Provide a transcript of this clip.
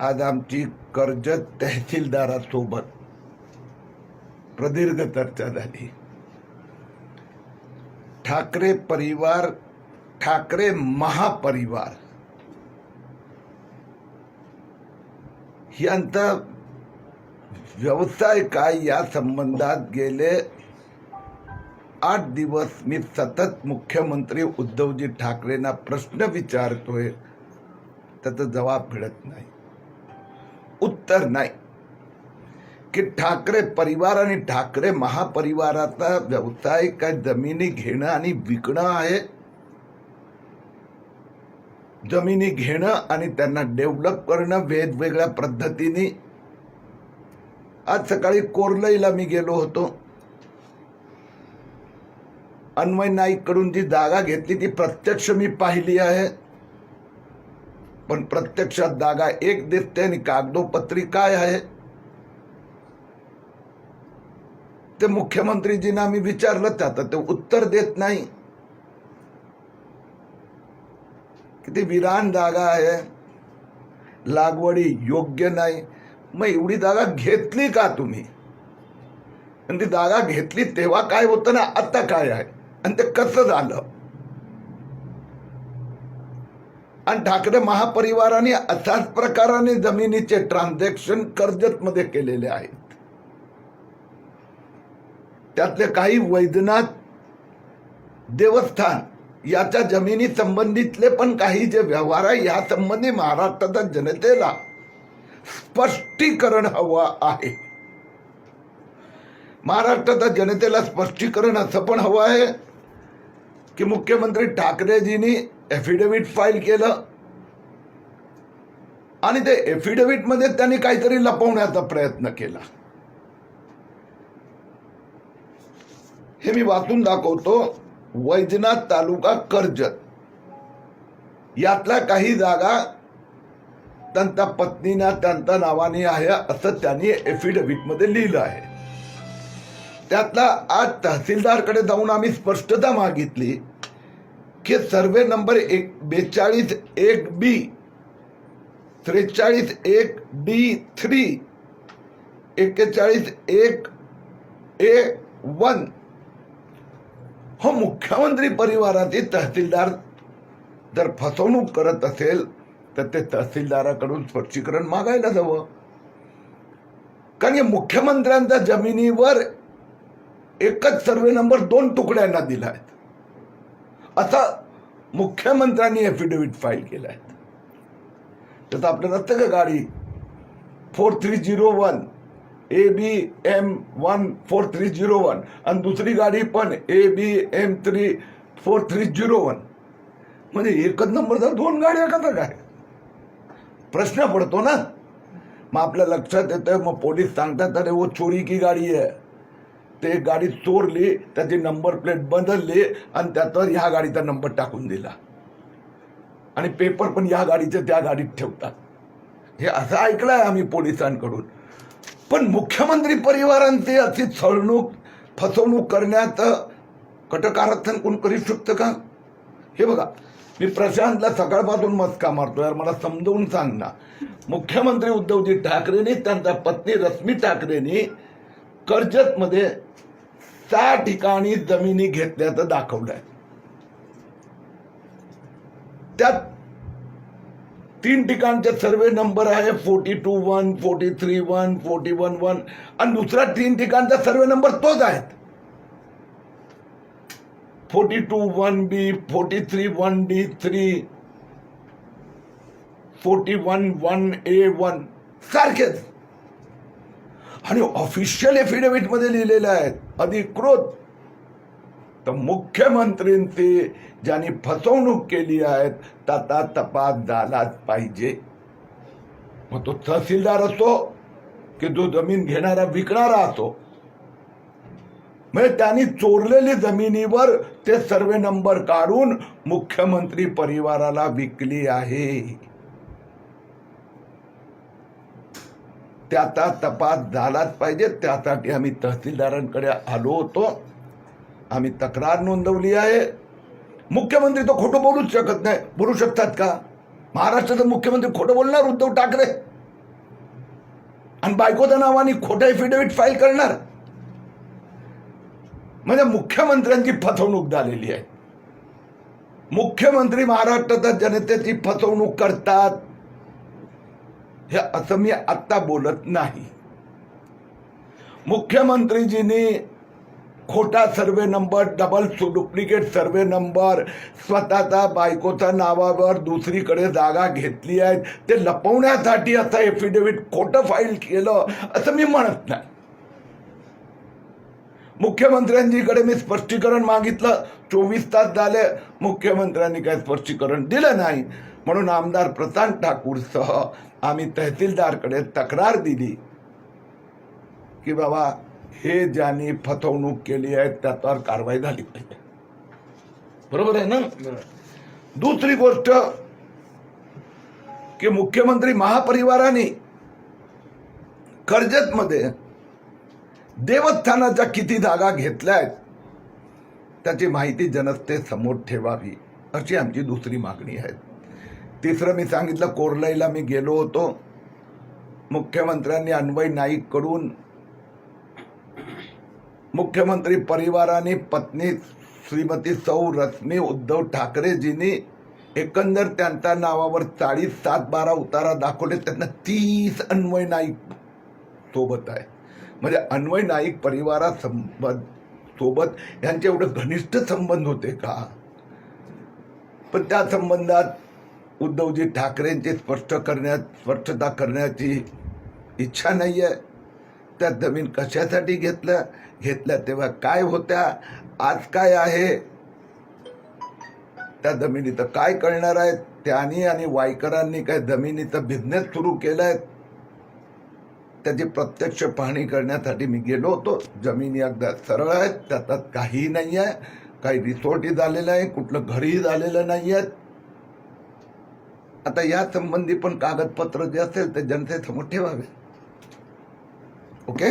आज आमची कर्जत तहसीलदारासोबत प्रदीर्घ चर्चा झाली. ठाकरे परिवार ठाकरे महापरिवार. यांचा व्यवसाय काय या संबंधात गेले? आठ दिवस मी सतत मुख्यमंत्री उद्धवजी ठाकरेंना प्रश्न विचारतोय. त्याचा जबाब मिळत नाही. उत्तर नाही. की ठाकरे परिवार आणि ठाकरे महापरिवाराचा व्यवसाय काय जमिनी घेणं आणि विकणं आहे? जमिनी घेणं आणि त्यांना डेव्हलप करणं वेगवेगळ्या पद्धतीने. आज सकाळी कोरलईला मी गेलो होतो. अन्वय नाईककडून जी जागा घेतली ती प्रत्यक्ष मी पाहिली आहे. पण प्रत्यक्षात जागा एक दिसते आणि कागदोपत्री काय आहे? ते मुख्यमंत्रीजींना मी विचारलं त्यात ते उत्तर देत नाही. किती विरान जागा आहे. लागवडी योग्य नाही. मग एवढी जागा घेतली का तुम्ही? आणि ती जागा घेतली तेव्हा काय होतं ना आता काय आहे? आणि ते कसं झालं? आणि ठाकरे महापरिवाराने अशाच प्रकाराने जमिनीचे ट्रान्झॅक्शन कर्जतमध्ये केलेले आहेत. त्यातले काही वैद्यनाथ देवस्थान याच्या जमिनी संबंधितले पण काही जे व्यवहार आहे या संबंधी महाराष्ट्राच्या जनतेला स्पष्टीकरण हवं आहे. महाराष्ट्राच्या जनतेला स्पष्टीकरण असं पण हवं आहे की मुख्यमंत्री ठाकरेजींनी एफिडेव्हिट फाईल केलं. आणि ते एफिडेव्हिटमध्ये त्यांनी काहीतरी लपवण्याचा प्रयत्न केला. हे मी वाचून दाखवतो. वैजनाथ तालुका कर्जत. यातल्या काही जागा त्यांच्या पत्नीना त्यांच्या नावाने आहे असं त्यांनी एफिडेव्हिटमध्ये लिहिलं आहे. त्यातला आज तहसीलदारकडे जाऊन आम्ही स्पष्टता मागितली. के सर्वे नंबर एक बेचाळीस एक बी त्रेचाळीस एक डी थ्री एक्केचाळीस एक ए वन. हो मुख्यमंत्री परिवारातील तहसीलदार जर फसवणूक करत असेल तर ते तहसीलदाराकडून स्पष्टीकरण मागायला जावं कारण मुख्यमंत्र्यांच्या जमिनीवर एकच सर्वे नंबर दोन तुकड्यांना दिला आहे आता मुख्यमंत्र्यांनी एफिडेव्हिट फाईल केलं आहे त्याचं आपलं नसतं का गाडी four three zero one A B M one four three zero one आणि दुसरी गाडी पण A B M three four three zero one म्हणजे एकच नंबरचा दोन गाड्या कसा काय? प्रश्न पडतो ना. मग आपल्या लक्षात येतं मग पोलीस सांगतात अरे वो चोरी की गाडी आहे ते एक गाडी चोरली त्याची नंबर प्लेट बदलली आणि त्याच्यावर ह्या गाडीचा नंबर टाकून दिला. आणि पेपर पण या गाडीचे त्या गाडीत ठेवतात. हे असं ऐकलंय आम्ही पोलिसांकडून. पण मुख्यमंत्री परिवारांची अशी छळणूक फसवणूक करण्यात कटकारस्थान कोण करू शकतं का? हे बघा मी प्रशांतला सकाळपासून मस्का मारतो यार मला समजवून सांग ना. मुख्यमंत्री उद्धवजी ठाकरेंनी त्यांच्या पत्नी रश्मी ठाकरेंनी कर्जतमध्ये त्या ठिकाणी जमिनी घेतल्याचं दाखवलंय. त्यात तीन ठिकाणचे सर्वे नंबर आहे forty two one forty three one forty one one आणि दुसरा तीन ठिकाणचा सर्वे नंबर तोच आहेत forty two one B forty three one D three forty one one A one सारखेच. आणि ऑफिशियल एफिडेविटमध्ये लिहिलेलं लिहिलेले आहेत अधिकृत. तर मुख्यमंत्र्यांची ज्यांनी फसवणूक केली आहे त्याचा तपास झालाच पाहिजे. मग तो तहसीलदार असो की जो जमीन घेणारा विकणारा असो. म्हणजे त्यांनी चोरलेली जमिनीवर ते सर्वे नंबर काढून मुख्यमंत्री परिवाराला विकली आहे. त्याचा तपास झालाच पाहिजे. त्यासाठी आम्ही तहसीलदारांकडे आलो होतो. आम्ही तक्रार नोंदवली आहे. मुख्यमंत्री तो खोटं बोलूच शकत नाही. बोलू शकतात का? महाराष्ट्राचं मुख्यमंत्री खोटं बोलणार उद्धव ठाकरे? आणि बायकोच्या नावाने खोटं एफिडेव्हिट फाईल करणार? म्हणजे मुख्यमंत्र्यांची फसवणूक झालेली आहे. मुख्यमंत्री महाराष्ट्राच्या जनतेची फसवणूक करतात. हे असं मी आत्ता बोलत नाही. मुख्यमंत्रीजींनी खोटा survey number double duplicate survey number स्वतःचा बायकोच्या नावावर दुसरीकडे जागा घेतली आहे. ते लपवण्यासाठी असं एफिडेव्हिट खोटं फाईल केलं असं मी म्हणत नाही. मुख्यमंत्र्यांजीकडे मी स्पष्टीकरण मागितलं. चोवीस तास झाले मुख्यमंत्र्यांनी काही स्पष्टीकरण दिलं नाही. म्हणून आमदार प्रशांत ठाकूरसह आम्ही तहसीलदारकडे तक्रार दिली. की बाबा हे ज्यांनी फसवणूक केली आहे त्याच्यावर कारवाई झाली पाहिजे. बरोबर आहे ना? दुसरी गोष्ट की मुख्यमंत्री महापरिवाराने कर्जतमध्ये देवस्थानाच्या किती जागा घेतल्या आहेत त्याची माहिती जनतेसमोर ठेवावी अशी आमची दुसरी मागणी आहे. तिसरं मी सांगितलं कोरलईला मी गेलो होतो. मुख्यमंत्र्यांनी अन्वय नाईककडून मुख्यमंत्री परिवाराने पत्नी श्रीमती सौ रश्मी उद्धव ठाकरेजींनी एकंदर त्यांच्या नावावर चाळीस सात बारा उतारा दाखवले. त्यांना तीस अन्वय नाईक सोबत आहे. म्हणजे अन्वय नाईक परिवारासंबंध सोबत यांचे एवढं घनिष्ठ संबंध होते का? पण त्या संबंधात उद्धवजी ठाकरेंची स्पष्ट करण्यात स्पष्टता करण्याची इच्छा नाही आहे त्या जमीन कशासाठी घेतल्या घेतल्या तेव्हा काय होत्या? आज काय आहे? त्या जमिनीचं काय कळणार आहेत? त्यांनी आणि वायकरांनी काय जमिनीचा बिझनेस सुरू केलाय? त्याची प्रत्यक्ष पाहणी करण्यासाठी मी गेलो होतो. जमिनी अगदी सरळ आहेत त्यातात काहीही नाही आहे. काही रिसोर्टही झालेलं आहे कुठलं घरही झालेलं नाही आहेत आता या संबंधी पण कागदपत्र जे असेल ते जनतेसमोर ठेवावे.